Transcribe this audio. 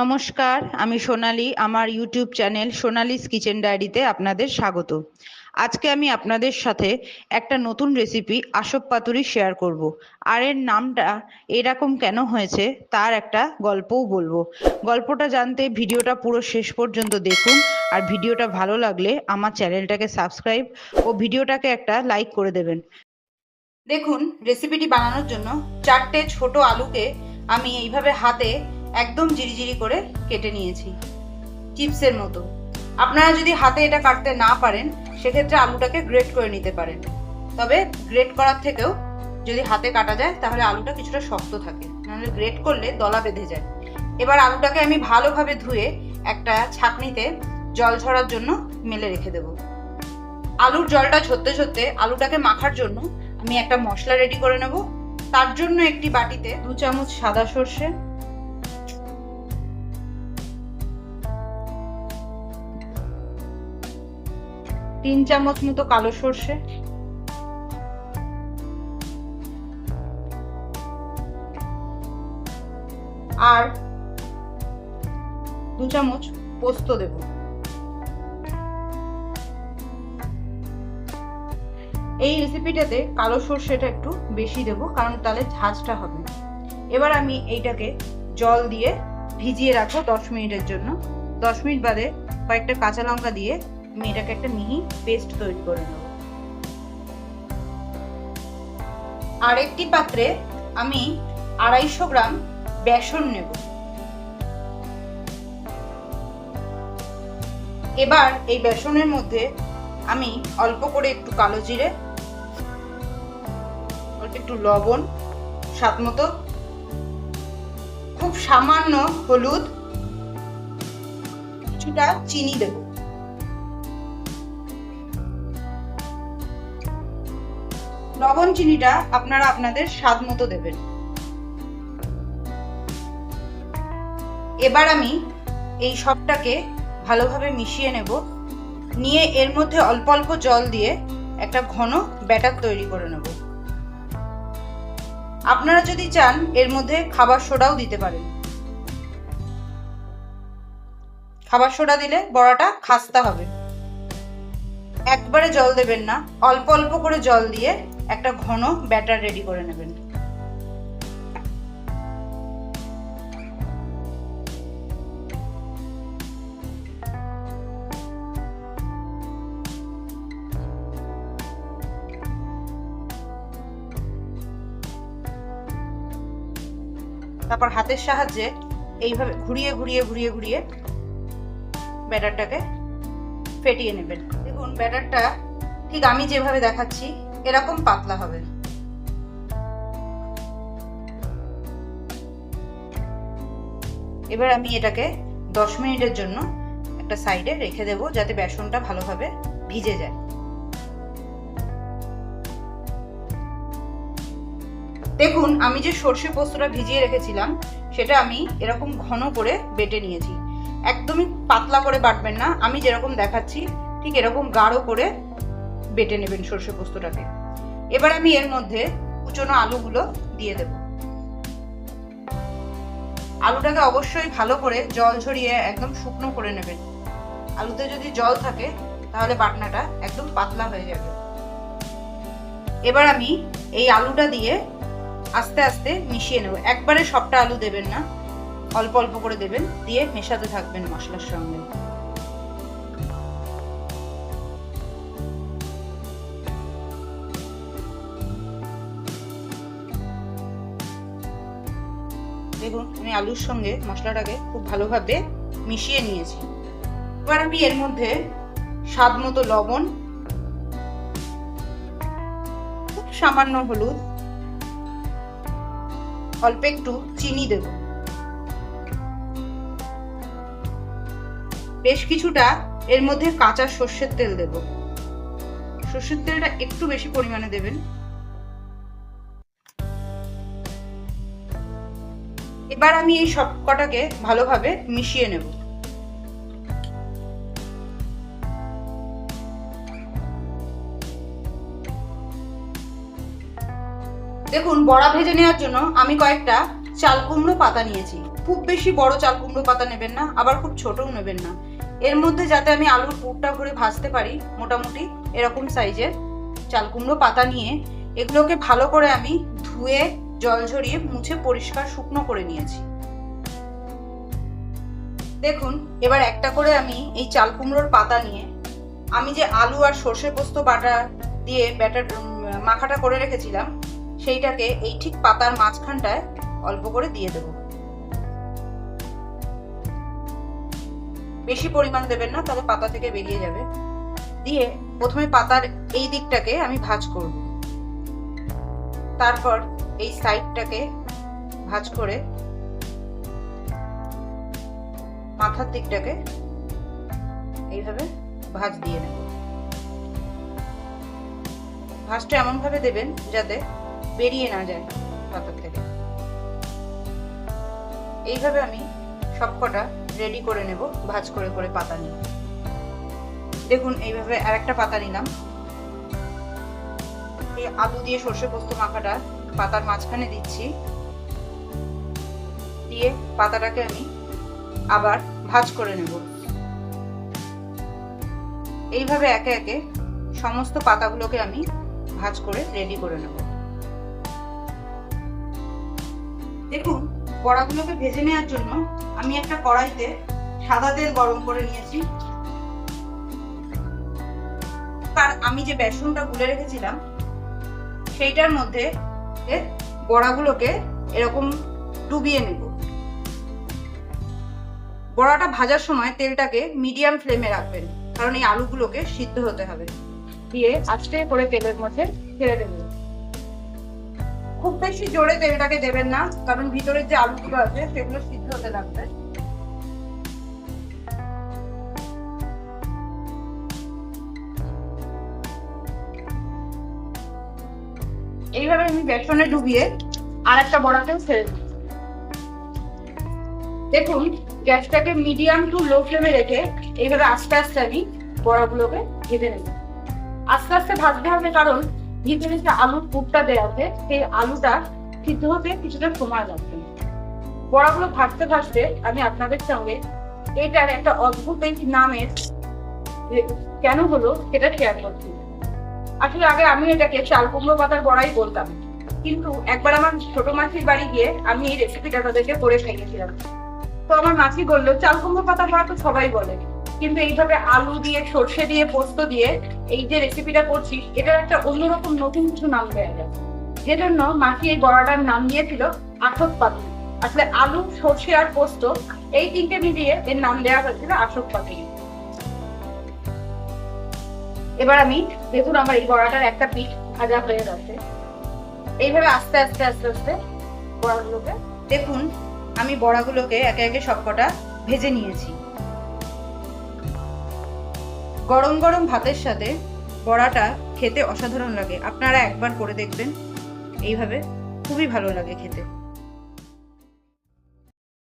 নমস্কার, আমি সোনালী, আমার ইউটিউব চ্যানেল সোনালিস কিচেন ডায়েরিতে আপনাদের স্বাগত। আজকে আমি আপনাদের সাথে একটা নতুন রেসিপি আসব পাতুরি শেয়ার করব। আর এর নামটা এরকম কেন হয়েছে তার একটা গল্পও বলব। গল্পটা জানতে ভিডিওটা পুরো শেষ পর্যন্ত দেখুন, আর ভিডিওটা ভালো লাগলে আমার চ্যানেলটাকে সাবস্ক্রাইব ও ভিডিওটাকে একটা লাইক করে দেবেন। দেখুন, রেসিপিটি বানানোর জন্য চারটে ছোট আলুকে আমি এইভাবে হাতে একদম জিরিজিরি করে কেটে নিয়েছি। চিপসের মতো। আপনারা যদি হাতে এটা কাটতে না পারেন, সেক্ষেত্রে আলুটাকে গ্রেট করে নিতে পারেন। তবে গ্রেট করার থেকেও যদি হাতে কাটা যায়, তাহলে আলুটা কিছুটা শক্ত থাকে। নাহলে গ্রেট করলে দলা বেঁধে যায়। এবার আলুটাকে আমি ভালোভাবে ধুয়ে একটা ছাঁকনিতে জল ঝরার জন্য মেলে রেখে দেব। আলুর জলটা ঝরতে ঝরতে আলুটাকে মাখার জন্য আমি একটা মশলা রেডি করে নেব। তার জন্য একটি বাটিতে দু চামচ সাদা সর্ষে তিন চামচ মতো কালো সর্ষে। আর দু চামচ পোস্ত দেব। এই রেসিপিটাতে কালো সর্ষেটা একটু বেশি দেব, কারণ তাহলে ঝাঁঝটা হবে। এবার আমি এইটাকে জল দিয়ে ভিজিয়ে রাখব দশ মিনিটের জন্য। দশ মিনিট বাদে কয়েকটা কাঁচা লঙ্কা দিয়ে আমি এটাকে একটা মিহি পেস্ট তৈরি করে নেব। আর একটি পাত্রে আমি আড়াইশো গ্রাম বেসন নেব। এবার এই বেসনের মধ্যে আমি অল্প করে একটু কালো জিরে একটু লবণ, স্বাদ মতো, খুব সামান্য হলুদ, কিছুটা চিনি দেবো। লবণ চিনিটা আপনারা আপনাদের স্বাদ মতো দেবেন। এবার আমি এই সবটাকে ভালোভাবে মিশিয়ে নেব। নিয়ে এর মধ্যে অল্প অল্প জল দিয়ে একটা ঘন ব্যাটার তৈরি করে নেব। আপনারা যদি চান, এর মধ্যে খাবার সোডাও দিতে পারেন। খাবার সোডা দিলে বড়াটা খাস্তা হবে। একবারে জল দেবেন না, অল্প অল্প করে জল দিয়ে একটা ঘন ব্যাটার রেডি করে নেবেন। তারপর হাতের সাহায্যে এইভাবে ঘুরিয়ে ঘুরিয়ে ঘুরিয়ে ঘুরিয়ে ব্যাটারটাকে ফেটিয়ে নেবেন। দেখুন, ব্যাটারটা ঠিক আমি যেভাবে দেখাচ্ছি এরকম পাতলা হবে। এবার আমি এটাকে দশ মিনিটের জন্য একটা সাইডে রেখে দেব, যাতে বেসনটা ভালোভাবে ভিজে যায়। দেখুন, আমি যে সর্ষে পোস্তটা ভিজিয়ে রেখেছিলাম, সেটা আমি এরকম ঘন করে বেটে নিয়েছি। একদমই পাতলা করে বাটবেন না। আমি যেরকম দেখাচ্ছি, ঠিক এরকম গাঢ় করে বেটে নেবেন সর্ষে পোস্তটাকে। এবার আমি এর মধ্যে কুচনো আলুগুলো দিয়ে দেব। আলুটাকে অবশ্যই ভালো করে জল ঝরিয়ে একদম শুকনো করে নেবেন। আলুতে যদি জল থাকে, তাহলে বাটনাটা একদম পাতলা হয়ে যাবে। এবার আমি এই আলুটা দিয়ে আস্তে আস্তে মিশিয়ে নেব। একবারে সবটা আলু দেবেন না, অল্প অল্প করে দেবেন, দিয়ে মেশাতে থাকবেন মশলার সঙ্গে। দেখুন, আমি আলুর সঙ্গে মশলাটাকে খুব ভালোভাবে মিশিয়ে নিয়েছি। এবার আমি এর মধ্যে স্বাদ মতো লবণ, খুব সামান্য হলুদ, অল্প একটু চিনি দেব। বেশ কিছুটা এর মধ্যে কাঁচা সর্ষের তেল দেব। সর্ষের তেলটা একটু বেশি পরিমাণে দেবেন। এবার আমি এই সব কটাকে ভালোভাবে মিশিয়ে নেব। দেখুন, বড়া ভেজে নেওয়ার জন্য আমি কয়েকটা চাল কুমড়ো পাতা নিয়েছি। খুব বেশি বড় চাল কুমড়ো পাতা নেবেন না, আবার খুব ছোটও নেবেন না। এর মধ্যে যাতে আমি আলুর পুরটা ভরে ভাজতে পারি, মোটামুটি এরকম সাইজের চাল কুমড়ো পাতা নিয়ে, এগুলোকে ভালো করে আমি ধুয়ে জল ঝরিয়ে মুছে পরিষ্কার শুকনো করে নিয়েছি। দেখুন, এবার একটা করে আমি এই চাল কুমড়োর পাতা নিয়ে আমি যে আলু আর সর্ষে পোস্ত বাটা দিয়ে ব্যাটার মাখাটা করে রেখেছিলাম, সেইটাকে এই ঠিক পাতার মাঝখানটায় অল্প করে দিয়ে দেব। বেশি পরিমাণ দেবেন না, তাহলে পাতা থেকে বেরিয়ে যাবে। দিয়ে প্রথমে পাতার এই দিকটাকে আমি ভাজ করব। তারপর এই সাইডটাকে ভাজ করে মাথার দিকটাকে এইভাবে ভাজ দিয়ে নেব। ভাজটা এমন ভাবে দেবেন যাতে বেরিয়ে না যায় পাতার থেকে। এইভাবে আমি সবকটা রেডি করে নেব, ভাজ করে করে পাতা নিয়ে। দেখুন, এইভাবে আর একটা পাতা নিলাম। এই আলু দিয়ে সর্ষে পোস্ত মাখাটা পাতার মাঝখানে দিচ্ছি। দিয়ে পাতাটাকে আমি আবার ভাজ করে নেব। এইভাবে একে একে সমস্ত পাতাগুলোকে আমি ভাজ করে রেডি করে নেব। দেখুন, বড়াগুলোকে ভেজে নেওয়ার জন্য আমি একটা কড়াইতে সাদা তেল গরম করে নিয়েছি। তার আমি যে বেসনটা গুলে রেখেছিলাম, সেইটার মধ্যে এ বড়াগুলোকে এরকম ডুবিয়ে নেব। বড়াটা ভাজার সময় তেলটাকে মিডিয়াম ফ্লেমে রাখবেন, কারণ এই আলুগুলোকে সিদ্ধ হতে হবে। দিয়ে আস্তে করে তেলের মধ্যে ছেড়ে দেবেন খুব বেশি জোরে তেলটাকে দেবেন না, কারণ ভিতরের যে আলুগুলো আছে সেগুলো সিদ্ধ হতে লাগবে এইভাবে আমি বেসনে ডুবিয়ে আর একটা বড়াতেও ছেড়ে দিই। দেখুন, গ্যাসটাকে মিডিয়াম টু লো ফ্লেমে রেখে এইভাবে আস্তে আস্তে আমি বড়াগুলোকে ভেজে নেব। আস্তে আস্তে ভাজতে হবে কারণ ভিতরে যে আলুর পুরটা দেওয়া আছে, সেই আলুটা সিদ্ধ হতে কিছুটা সময় লাগবে। বড়াগুলো ভাজতে ভাজতে আমি আপনাদের সঙ্গে এটার একটা অদ্ভুত নামের কেন হলো সেটা শেয়ার করছি। আসলে আগে আমি এটাকে চাল কুমড়ো পাতার বড়াই বলতাম। কিন্তু একবার আমার ছোট মাসির বাড়ি গিয়ে আমি এই রেসিপিটা তাদেরকে করে খাইয়েছিলাম। তো আমার মাসি বলল, চাল কুমড়ো পাতার বড়া তো সবাই বলে। কিন্তু এইভাবে আলু দিয়ে, সর্ষে দিয়ে, পোস্ত দিয়ে এই যে রেসিপিটা করছি এটার একটা অন্যরকম নতুন কিছু নাম দেওয়া যায় যেজন্য মাসি এই বড়াটার নাম দিয়েছিল আঠক পাতি আসলে আলু, সর্ষে আর পোস্ত এই তিনটে মিলিয়ে এর নাম দেওয়া হয়েছিল আটক পাতি এবার আমি দেখুন আমার এই বড়াটার একটা পিঠ ভাজা হয়ে গেছে। এইভাবে আস্তে আস্তে আস্তে আস্তে বড়াগুলোকে দেখুন, আমি বড়াগুলোকে একে একে সবকটা ভেজে নিয়েছি। গরম গরম ভাতের সাথে বড়াটা খেতে অসাধারণ লাগে। আপনারা একবার করে দেখবেন। এইভাবে খুবই ভালো লাগে খেতে।